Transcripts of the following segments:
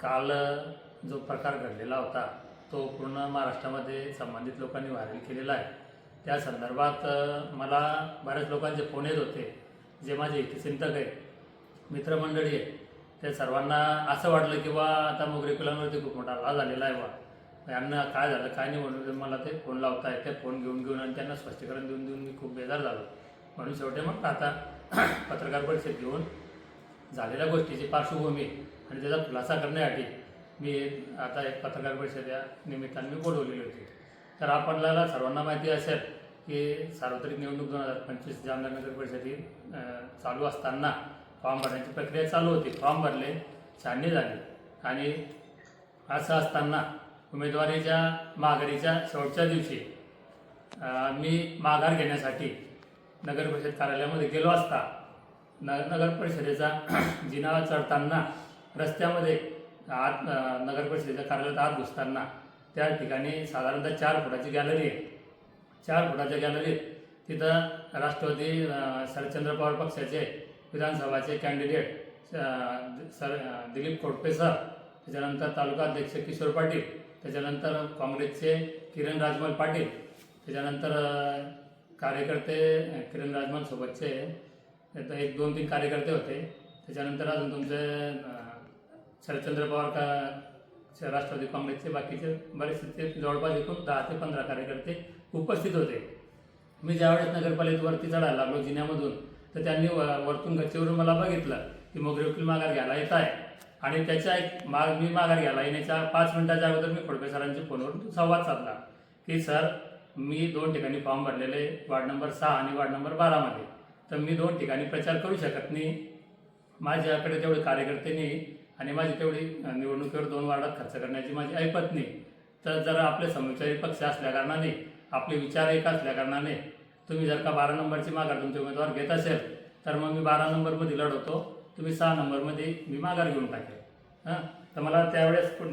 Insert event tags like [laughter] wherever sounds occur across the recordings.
काल जो प्रकार घडलेला होता तो पूर्ण महाराष्ट्रामध्ये संबंधित लोकांनी व्हायरल केलेला आहे. त्या संदर्भात मला बऱ्याच लोकांचे फोन येत होते. जे माझे हितचिंतक आहे मित्रमंडळी आहे त्या सर्वांना असं वाटलं की बा आता मोगरे कुलांवरती खूप मोठा हल्ला झालेला आहे बा. यांना काय झालं काय नाही म्हणून मला ते फोन लावताय ते फोन घेऊन घेऊन आणि त्यांना स्पष्टीकरण देऊन देऊन मी खूप बेजार झालो. म्हणून शेवटी मग आता [clears throat] पत्रकार परिषद घेऊन झालेल्या गोष्टीची पार्श्वभूमी आणि त्याचा खुलासा करण्यासाठी मी आता एक पत्रकार परिषद या निमित्ताने मी बोलवलेली होती. तर आपल्याला सर्वांना माहिती असेल की सार्वत्रिक निवडणूक दोन हजार पंचवीस जामनगर नगर परिषदेत चालू असताना फॉर्म भरण्याची प्रक्रिया चालू होती. फॉर्म भरले छाननी झाली. आणि असं असताना उमेदवारीच्या माघारीच्या शेवटच्या दिवशी मी माघार घेण्यासाठी नगर परिषद कार्यालयामध्ये गेलो असता नगर परिषदेचा [clears throat] जिनावा चढताना रस्त्यामध्ये आत नगर परिषदेच्या कार्यालयात आत घुसताना त्या ठिकाणी साधारणतः चार फुटाची गॅलरी आहे. चार फुटाच्या गॅलरीत तिथं राष्ट्रवादी शरदचंद्र पवार पक्षाचे विधानसभाचे candidate sir Dilip Khotpe sir त्याच्यानंतर तालुका अध्यक्ष किशोर पाटील त्याच्यानंतर काँग्रेसचे किरण राजमल पाटील त्याच्यानंतर कार्यकर्ते किरण राजमल सोबतचे त्यात एक दोन तीन कार्यकर्ते होते. त्याच्यानंतर अजून तुमचे शरदचंद्र पवार का राष्ट्रवादी काँग्रेसचे बाकीचे बरेचसे ते जवळपास एकूण दहा ते पंधरा कार्यकर्ते उपस्थित होते. मी ज्यावेळेस नगरपालिकेवरती चढायला लागलो जिन्यामधून तर त्यांनी व- वरतून गच्चीवरून मला बघितलं की मोगरे वकील माघार घ्यायला येत आहे. आणि त्याच्या एक माग मी माघार घ्यायला येण्याच्या पाच मिनिटाच्या अगोदर मी खोडके सरांच्या फोनवरून संवाद साधला की सर मी दोन ठिकाणी फॉर्म भरलेले वार्ड नंबर सहा आणि वार्ड नंबर बारामध्ये. तर मी दोन ठिकाणी प्रचार करू शकत नाही. माझ्याकडे तेवढे कार्यकर्ते नाही आणि माझी तेवढी निवडणुकीवर दोन वार्डात खर्च करण्याची माझी ऐपत नाही. तर जर आपले समविचारी पक्ष असल्याकारणाने आपले विचार एक असल्याकारणाने तुम्ही जर का बारा नंबरची माघार तुमचे उमेदवार घेत असेल तर मग मी बारा नंबरमध्ये लढवतो. तुम्ही सहा नंबरमध्ये मी माघार घेऊन टाकेल. हां? तर मला त्यावेळेस कोण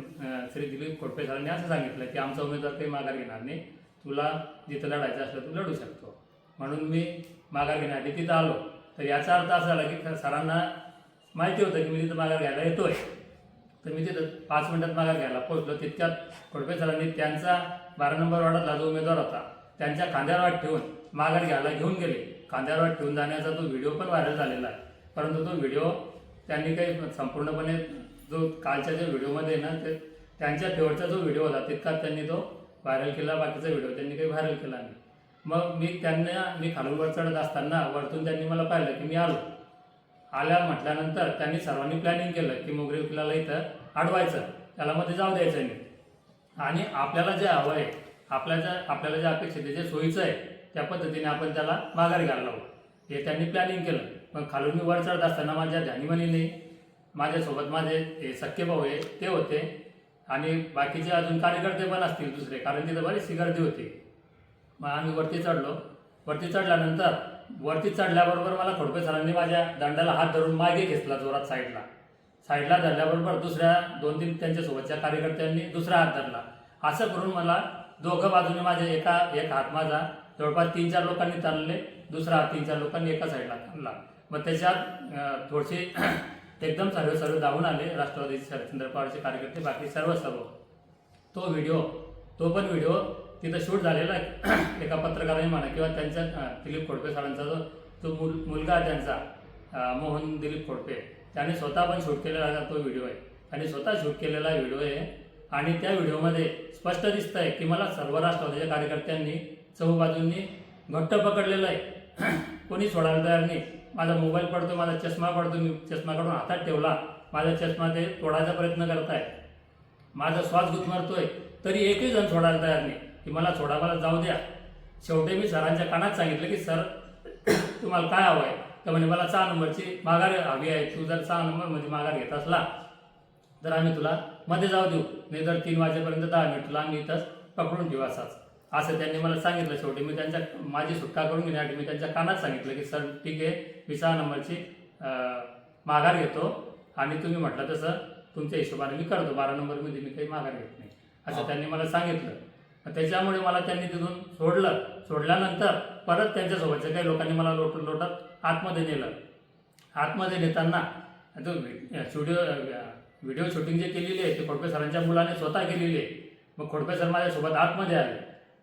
श्री दिलीप खोटपे सरांनी असं सांगितलं की आमचा उमेदवार काही माघार घेणार नाही. तुला जिथं लढायचं असलं तू लढू शकतो. म्हणून मी माघार घेण्यासाठी तिथं आलो. तर याचा अर्थ असा झाला की सरांना माहिती होतं की मी तिथं माघार घ्यायला येतोय. तर मी तिथं पाच मिनिटात माघार घ्यायला पोहोचलो. तितक्यात खोडपे सरांनी त्यांचा बारा नंबर वार्डातला जो उमेदवार होता त्यांच्या खांद्यावर वाट ठेवून माघार घ्यायला घेऊन गेले. खांद्यावर वाट ठेवून जाण्याचा तो व्हिडिओ पण व्हायरल झालेला आहे. परंतु तो व्हिडिओ त्यांनी काही संपूर्णपणे जो कालच्या ज्या व्हिडिओमध्ये ना ते त्यांच्या फेवरचा जो व्हिडिओ होता तितकाच त्यांनी तो व्हायरल केला. बाकीचा व्हिडिओ त्यांनी काही व्हायरल केला नाही. मग मी त्यांना मी खालून वर चढत असताना वरतून त्यांनी मला पाहिलं की मी आलो. आल्या म्हटल्यानंतर त्यांनी सर्वांनी प्लॅनिंग केलं की मोगरे वकिलाला इथं अडवायचं. त्याला मध्ये जाऊ द्यायचं नाही आणि आपल्याला जे हवं आहे आपल्या ज्या आपल्याला जे अपेक्षित आहे जे सोयीचं आहे त्या पद्धतीने आपण त्याला माघारी घ्यायला लावू हे त्यांनी प्लॅनिंग केलं. मग खालून मी वर चढत असताना माझ्या ध्यानीमनीने माझ्यासोबत माझे हे सख्खे भाऊ आहे ते होते. आणि बाकीचे अजून कार्यकर्ते पण असतील दुसरे कारण तिथं बरीचशी गर्दी होती. मग आम्ही वरती चढलो. वरती चढल्यानंतर वरती चढल्याबरोबर मला खोडपे सरांनी माझ्या दंडाला हात धरून मागे घेतला जोरात साईडला. साईडला धरल्याबरोबर दुसऱ्या दोन तीन त्यांच्यासोबतच्या कार्यकर्त्यांनी दुसरा हात धरला. असं करून मला दोघं बाजूने माझे एका एक हात माझा जवळपास तीन चार लोकांनी चालले दुसरा हात तीन चार लोकांनी एका साईडला चालला मग त्याच्यात थोडेसे [clears throat] एकदम सर्व सर्व धावून आले राष्ट्रवादी शरदचंद्र पवारचे कार्यकर्ते बाकी सर्व सर्व तो व्हिडिओ तो पण व्हिडिओ तिथं शूट झालेला आहे [clears throat] एका पत्रकाराने म्हणा किंवा त्यांच्या दिलीप खोडपे सरांचा जो तो मुल मुलगा आहे त्यांचा मोहन दिलीप खोडपे त्याने स्वतः पण शूट केलेला तो व्हिडिओ आहे. आणि स्वतः शूट केलेला व्हिडिओ आहे आणि त्या व्हिडिओमध्ये स्पष्ट दिसतं आहे की मला सर्व राष्ट्रवादीच्या कार्यकर्त्यांनी चहूबाजूंनी घट्ट पकडलेलं आहे. [clears throat] कोणी सोडायला तयार नाही. माझा मोबाईल पडतो माझा चष्मा पडतो मी चष्मा काढून हातात ठेवला माझा चष्मा ते तोडायचा प्रयत्न करताय माझा श्वास गुदमरतोय तरी एकही जण सोडायला तयार नाही. की मला सोडा मला जाऊ द्या. शेवटी मी सरांच्या कानात सांगितलं की सर तुम्हाला काय हवं आहे तर म्हणे मला सहा नंबरची माघार हवी आहे. तू जर सहा नंबरमध्ये माघार घेत असला तर आम्ही तुला मध्ये जाऊ देऊ. नाही तर तीन वाजेपर्यंत दहा मिनिट तुला आम्ही इथंच पकडून ठेवू असाच असं त्यांनी मला सांगितलं. शेवटी मी त्यांच्या माझी सुटका करून घेण्यासाठी मी त्यांच्या कानात सांगितलं की सर ठीक आहे. मी सहा नंबरची माघार घेतो आणि तुम्ही म्हटलं तसं तुमच्या हिशोबाने मी करतो. बारा नंबरमध्ये मी काही माघार घेत नाही. असं त्यांनी मला सांगितलं. त्याच्यामुळे मला त्यांनी तिथून सोडलं. सोडल्यानंतर परत त्यांच्यासोबतच्या काही लोकांनी मला लोट लोटत आतमध्ये नेलं. आतमध्ये नेताना तो स्टुडिओ व्हिडिओ शूटिंग जे केलेली आहे ते खोडपे सरांच्या मुलाने स्वतः केलेली आहे. मग खोडपे सर माझ्यासोबत आतमध्ये आले.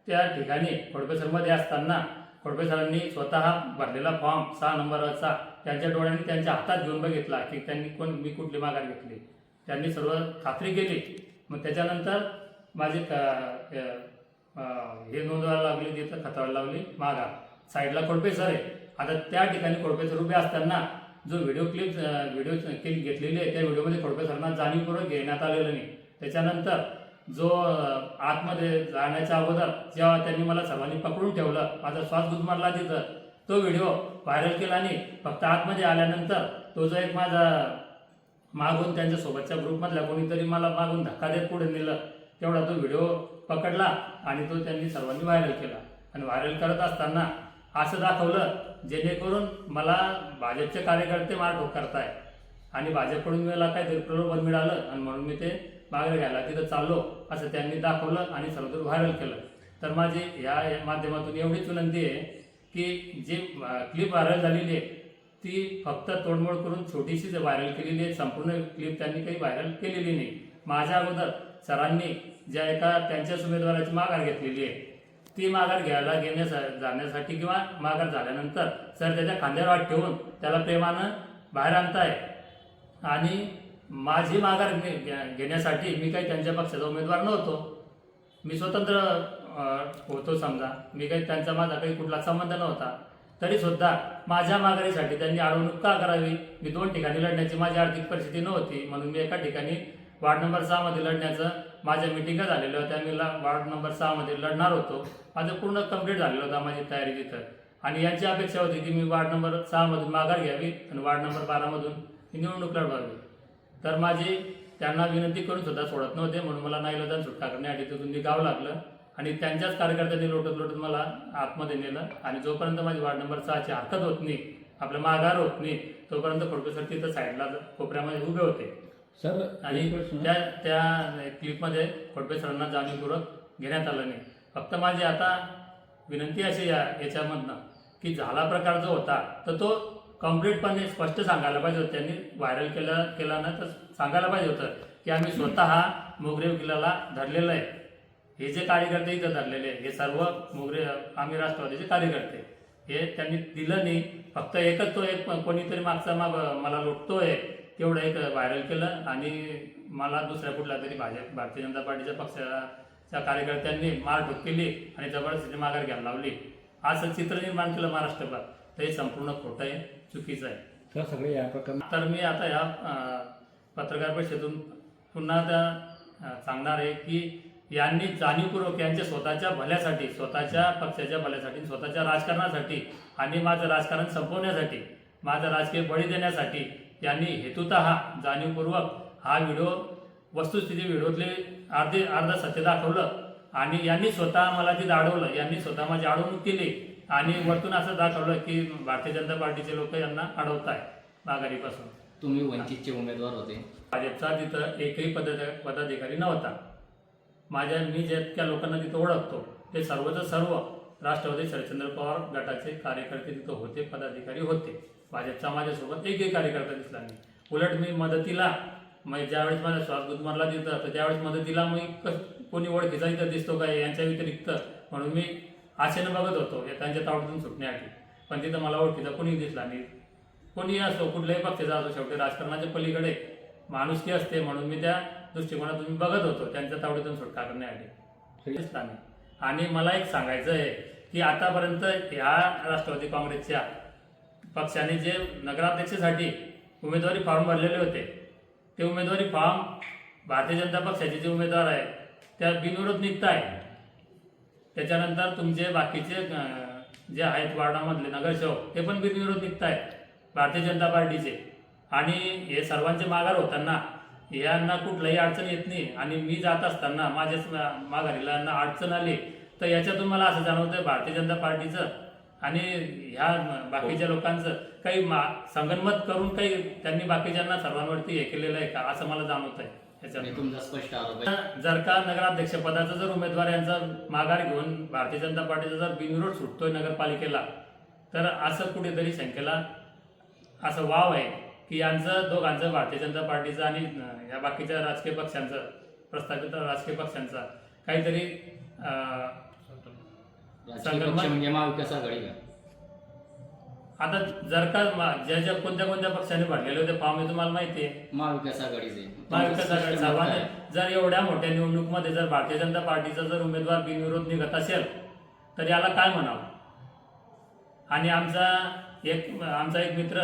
त्या ठिकाणी खोडपे सरमध्ये असताना खोडपे सरांनी स्वतः भरलेला फॉर्म सहा नंबरचा त्यांच्या डोळ्यांनी त्यांच्या हातात घेऊन बघितला की त्यांनी कोण मी कुठली माघार घेतली. त्यांनी सर्व खात्री केली. मग त्याच्यानंतर माझे हे नोंदवायला लागली तिथं खतावायला लागली मागा साईडला खोडपे सर आहे. आता त्या ठिकाणी खोडपे सर उभे असताना जो व्हिडिओ क्लिप व्हिडिओ क्लिप घेतलेली आहे त्या व्हिडिओमध्ये खोडपे सरांना जाणीवपूर्वक घेण्यात आलेलं नाही. त्याच्यानंतर जो आतमध्ये जाण्याच्या अगोदर जेव्हा त्यांनी मला सर्वांनी पकडून ठेवलं माझा श्वास गुदमारला तिथं तो व्हिडिओ व्हायरल केला नाही. फक्त आतमध्ये आल्यानंतर तो जो एक माझा मागून त्यांच्या सोबतच्या ग्रुपमधल्या कोणीतरी मला मागून धक्का देत पुढे नेलं तेवढा तो व्हिडिओ पकडला आणि तो त्यांनी सर्वांनी व्हायरल केला. आणि व्हायरल करत असताना असं दाखवलं जेणेकरून मला भाजपचे कार्यकर्ते मारठोक करताय आणि भाजपकडून मला काहीतरी प्रलोभन मिळालं आणि म्हणून मी ते मागे घ्यायला तिथं चाललो असं त्यांनी दाखवलं आणि सर्वत्र व्हायरल केलं. तर माझी या या माध्यमातून एवढीच विनंती आहे की जी क्लिप व्हायरल झालेली आहे ती फक्त तोडमोड करून छोटीशीच व्हायरल केलेली आहे. संपूर्ण क्लिप त्यांनी काही व्हायरल केलेली नाही. माझ्या अगोदर सरांनी ज्या एका त्यांच्याच उमेदवाराची माघार घेतलेली आहे ती माघार घ्यायला घेण्यासा जाण्यासाठी किंवा माघार झाल्यानंतर सर त्याच्या खांद्यावर हात ठेवून त्याला प्रेमानं बाहेर आणताय. आणि माझी माघार घे- घेण्यासाठी मी काही त्यांच्या पक्षाचा उमेदवार नव्हतो. मी स्वतंत्र होतो समजा. मी काही त्यांचा माझा काही कुठला संबंध नव्हता. तरीसुद्धा माझ्या माघारीसाठी त्यांनी अडवणूक का करावी? मी दोन ठिकाणी लढण्याची माझी आर्थिक परिस्थिती नव्हती. म्हणून मी एका ठिकाणी वार्ड नंबर सहामध्ये लढण्याचं माझ्या मिटिंगा झालेल्या होत्या मी ला- वार्ड नंबर सहामध्ये लढणार होतो. माझं पूर्ण कंप्लीट झालेलं होता माझी तयारी तिथं. आणि यांची अपेक्षा होती की मी वार्ड नंबर सहामधून माघार घ्यावी आणि वार्ड नंबर बारामधून ही निवडणूक लढवावी. तर माझी त्यांना विनंती करून सुद्धा सोडत नव्हते. म्हणून मला नाईलाजान सुटका करण्यासाठी तिथून निघावं लागलं. आणि त्यांच्याच कार्यकर्त्यांनी लोटत लोटत मला आतमध्ये नेलं. आणि जोपर्यंत माझी वार्ड नंबर सहाची हरकत होत नाही आपलं माघार होत नाही तोपर्यंत प्रोफेसर तिथं साईडला कोपऱ्यामध्ये उभे होते. सर आणि. त्या त्या क्लिपमध्ये खोडपे सरांना जाणीवपूर्वक घेण्यात आलं नाही. फक्त माझी आता विनंती अशी या याच्यामधनं की झाला प्रकार जो होता तर तो कम्प्लीटपणे स्पष्ट सांगायला पाहिजे होतं. त्यांनी व्हायरल केला केला ना तर सांगायला पाहिजे होतं की आम्ही स्वतः मोगरे वकिलाला धरलेलं आहे. हे जे कार्यकर्ते इथं धरलेले आहे, हे सर्व मोगरे आम्ही राष्ट्रवादीचे कार्यकर्ते हे त्यांनी दिलं नाही. फक्त एकच तो एक कोणीतरी मागचा माग मला लुटतोय. तेवढं एक व्हायरल केलं आणि मला दुसऱ्या कुठल्या तरी भाजप भारतीय जनता पार्टीच्या पक्षाच्या कार्यकर्त्यांनी मारढूक केली आणि जबरदस्तीची माघार घ्यायला लावली. असं चित्र निर्माण केलं महाराष्ट्रभर. तर हे संपूर्ण खोटं आहे चुकीचं आहे. सर सगळे या प्रकरण तर मी आता या पत्रकार परिषदेतून पुन्हा त्या सांगणार आहे की यांनी जाणीवपूर्वक यांच्या स्वतःच्या भल्यासाठी स्वतःच्या पक्षाच्या भल्यासाठी स्वतःच्या राजकारणासाठी आणि माझं राजकारण संपवण्यासाठी माझं राजकीय बळी देण्यासाठी यांनी हेतुतः जाणीवपूर्वक हा व्हिडिओ वस्तुस्थिती व्हिडिओतले अर्धे अर्ध सत्य दाखवलं आणि यांनी स्वतः मला तिथं अडवलं यांनी स्वतः माझी अडवणूक केली आणि वरतून असं दाखवलं की भारतीय जनता पार्टीचे लोक यांना अडवत आहे माघारीपासून. तुम्ही वंचितचे उमेदवार होते. भाजपचा तिथं एकही पद पदाधिकारी नव्हता. माझ्या मी जितक्या लोकांना तिथं ओळखतो ते सर्वच सर्व राष्ट्रवादी शरदचंद्र पवार गटाचे कार्यकर्ते तिथं होते पदाधिकारी होते. भाजपचा माझ्यासोबत एकही कार्यकर्ता दिसला नाही उलट मी मदतीला मग ज्यावेळेस माझा श्वास गुदमरला दिसतं तर त्यावेळेस मदतीला मी कस कोणी ओळखीचा इथं दिसतो काय यांच्या व्यतिरिक्त? म्हणून मी आशेनं बघत होतो या त्यांच्या तावडीतून सुटण्यासाठी पण तिथं मला ओळखीचा कोणी दिसला नाही. कोणी असो कुठल्याही पक्षाचा असो शेवटी राजकारणाच्या पलीकडे माणुसकी असते म्हणून मी त्या दृष्टिकोनातून मी बघत होतो त्यांच्या तावडीतून सुटका करण्यासाठी दिसला नाही. आणि मला एक सांगायचं आहे की आतापर्यंत ह्या राष्ट्रवादी काँग्रेसच्या पक्षाने जे नगराध्यक्षासाठी उमेदवारी फॉर्म भरलेले होते ते उमेदवारी फॉर्म भारतीय जनता पक्षाचे जे उमेदवार आहे त्या बिनविरोध निघत आहे त्याच्यानंतर तुमचे बाकीचे जे आहेत वार्डामधले नगरसेवक ते पण बिनविरोध निघत आहेत भारतीय जनता पार्टीचे. आणि हे सर्वांचे माघार होताना यांना कुठलाही अडचण येत नाही. आणि मी जात असताना माझ्याच माघारीला अडचण आली तर याच्यातून मला असं जाणवतं भारतीय जनता पार्टीचं आणि ह्या बाकीच्या लोकांचं काही मा संगनमत करून काही त्यांनी बाकीच्यांना सर्वांवरती हे केलेलं आहे का असं मला जाणवत आहे तुमचा स्पष्ट आरोप आहे. जर का नगराध्यक्ष पदाचा जर उमेदवार यांचा माघार घेऊन भारतीय जनता पार्टीचा जर बिनविरोध सुटतोय नगरपालिकेला तर असं कुठेतरी शंकेला असं वाव आहे की यांचं दोघांचं भारतीय जनता पार्टीचं आणि या बाकीच्या राजकीय पक्षांचं प्रस्तावित राजकीय पक्षांचा काहीतरी राजकीय संगमा- पक्ष म्हणजे महाविकास आता जर का मा- ज्या ज्या कोणत्या कोणत्या पक्षाने भरलेले होते फॉर्म हे तुम्हाला माहिती आहे. महाविकास आघाडीचे. महाविकास आघाडी सर्वांनी जर एवढ्या मोठ्या निवडणूकमध्ये जर भारतीय जनता पार्टीचा जर उमेदवार बिनविरोध निघत असेल तर याला काय म्हणावं? आणि आमचा एक आमचा एक मित्र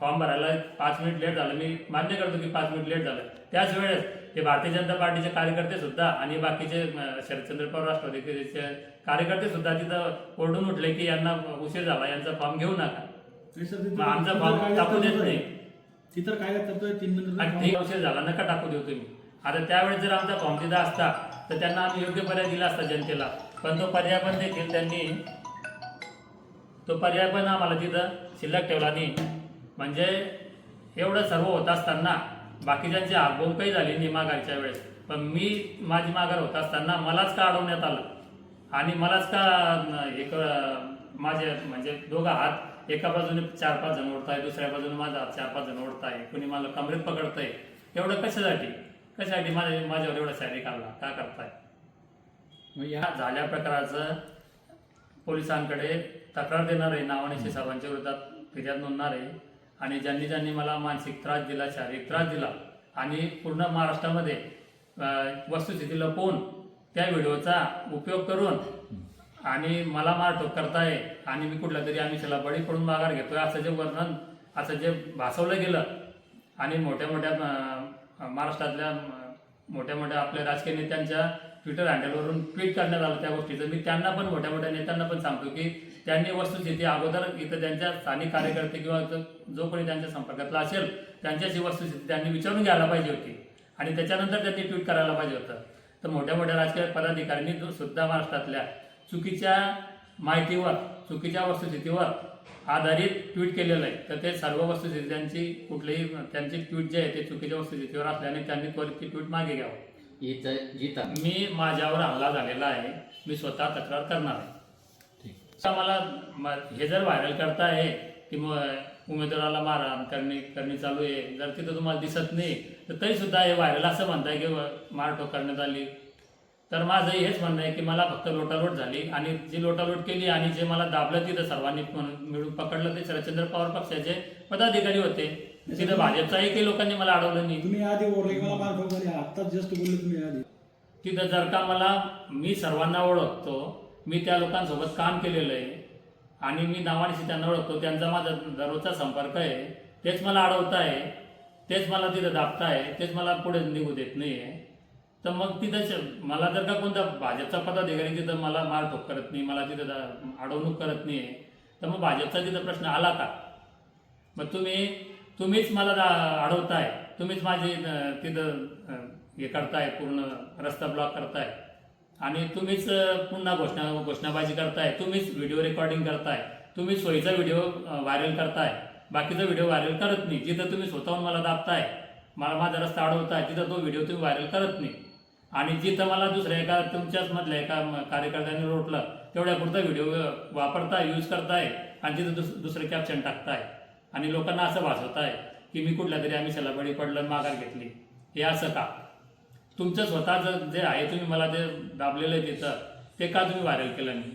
फॉर्म भरायला पाच मिनिट लेट झालं. मी मान्य करतो की पाच मिनिट लेट झालं. त्याच वेळेस हे भारतीय जनता पार्टीचे कार्यकर्ते सुद्धा आणि बाकीचे शरदचंद्र पवार राष्ट्रवादीचे कार्यकर्ते सुद्धा तिथं ओरडून उठले की यांना उशीर झाला यांचा फॉर्म घेऊ नका. आमचा फॉर्म टाकू देत नाही. ती तर काय करतोय तीन मिनिटं उशीर झाला नका टाकू देऊ तुम्ही. आता त्यावेळेस जर आमचा फॉर्म तिथं असता तर त्यांना आम्ही योग्य पर्याय दिला असता जनतेला. पण तो पर्याय पण देखील त्यांनी तो पर्याय पण आम्हाला तिथं शिल्लक ठेवला नाही म्हणजे एवढं सर्व होत असताना बाकीच्यांची आगोम काही झाली नाही वेळेस. पण मी माझी माघार होत असताना मलाच का अडवण्यात आलं? आणि मलाच का एक माझे म्हणजे दोघं हात एका बाजूने चार पाच जण ओढताय दुसऱ्या बाजूने माझा हात चार पाच जण ओढताय कुणी मला कमरेत पकडतंय. एवढं कशासाठी? कशासाठी माझ्या माझ्यावर एवढा शारीरिक आला का करताय? मग या झाल्या प्रकाराचं पोलिसांकडे तक्रार देणार आहे नावाने सर्वांच्या विरोधात फिर्याद नोंदणार आहे आणि ज्यांनी ज्यांनी मला मानसिक त्रास दिला शारीरिक त्रास दिला आणि पूर्ण महाराष्ट्रामध्ये वस्तुस्थिती लपवून त्या व्हिडिओचा उपयोग करून आणि मला मारठोक करताय आणि मी कुठल्या तरी आमिषाला बळी पडून माघार घेतोय असं जे वर्णन असं जे भासवलं गेलं आणि मोठ्या मोठ्या महाराष्ट्रातल्या मोठ्या मोठ्या आपल्या राजकीय नेत्यांच्या ट्विटर हँडलवरून ट्विट करण्यात आलं त्या गोष्टीचं. मी त्यांना पण मोठ्या मोठ्या नेत्यांना पण सांगतो की त्यांनी वस्तुस्थिती अगोदर इथं त्यांच्या स्थानिक कार्यकर्ते किंवा जो- जो कोणी त्यांच्या संपर्कातला असेल त्यांच्याशी वस्तुस्थिती त्यांनी विचारून घ्यायला पाहिजे होती. आणि त्याच्यानंतर त्यांनी ट्विट करायला पाहिजे होतं. तर मोठ्या मोठ्या राजकीय पदाधिकाऱ्यांनी जो- सुद्धा महाराष्ट्रातल्या चुकीच्या माहितीवर चुकीच्या वस्तुस्थितीवर आधारित ट्विट केलेलं आहे. तर ते सर्व वस्तुस्थिती त्यांची कुठलेही त्यांची ट्विट जे आहे ते चुकीच्या वस्तुस्थितीवर असल्याने त्यांनी त्वरित ती ट्विट मागे घ्यावं. मी माझ्यावर हमला झालेला आहे. मी स्वतः तक्रार करणार आहे. मला हे जर व्हायरल करताय की मग उमेदवाराला मारहाण करणे करणे चालू आहे. जर तिथं तुम्हाला दिसत नाही तर तरी सुद्धा हे व्हायरल असं म्हणताय की मारटोक करण्यात आली. तर माझं हेच म्हणणं आहे की मला फक्त लोटालोट झाली आणि जी लोटालोट केली आणि जे मला दाबलं तिथं सर्वांनी मिळून पकडलं ते शरदचंद्र पवार पक्षाचे पदाधिकारी होते. तिथं भाजपचा एकही लोकांनी मला अडवलं नाही. तुम्ही आधी ओरले मला आत्ताच जस्ट बोलले तुम्ही आधी. तिथं जर का मला मी सर्वांना ओळखतो मी त्या लोकांसोबत काम केलेलं आहे आणि मी नावानिशी त्यांना ओळखतो त्यांचा माझा दररोजचा संपर्क आहे तेच मला अडवताय तेच मला तिथं दाबताय तेच मला पुढे निघू देत नाही आहे. तर मग तिथं मला जर का कोणता भाजपचा पदाधिकारी तिथं मला मारठोक करत नाही मला तिथं अडवणूक करत नाही आहे. तर मग भाजपचा तिथं प्रश्न आला का? मग तुम्ही तुम्हीच मला दा- अडवताय. तुम्हीच माझी तिथं हे करताय पूर्ण रस्ता ब्लॉक करताय. आणि तुम्हीच पुन्हा घोषणा घोषणाबाजी करताय. तुम्हीच व्हिडिओ रेकॉर्डिंग करताय. तुम्ही सोयीचा व्हिडिओ व्हायरल करताय. बाकीचा व्हिडिओ व्हायरल करत नाही. जिथं तुम्ही स्वतःहून मला दाबताय मला माझा रस्ता अडवताय तिथं तो व्हिडिओ तुम्ही व्हायरल करत नाही. आणि जिथं मला दुसऱ्या एका तुमच्याच मधल्या एका कार्यकर्त्याने रोटलं तेवढ्या पुरता व्हिडिओ वापरताय यूज करताय आणि तिथं दुस दुसरं कॅप्शन टाकताय. आणि लोकांना असं भासवत आहे की मी कुठल्या तरी आम्ही सलाबडी पडलं आणि माघार घेतली. हे असं का? तुमचं स्वतःचं जे आहे तुम्ही मला जे दाबलेलं आहे तिथं ते का तुम्ही व्हायरल केलं नाही?